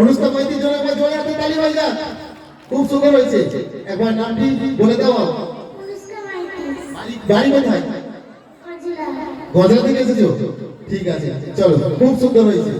অনুষ্ঠান কয়েকটি জোরে একবার জোরে হাতে তালি বাজা খুব সুন্দর হয়েছে। একবার নামটি বলে দেওয়া বাড়ি কোথায়? গজরা থেকে এসেছ? ঠিক আছে চলো খুব সুন্দর হয়েছে।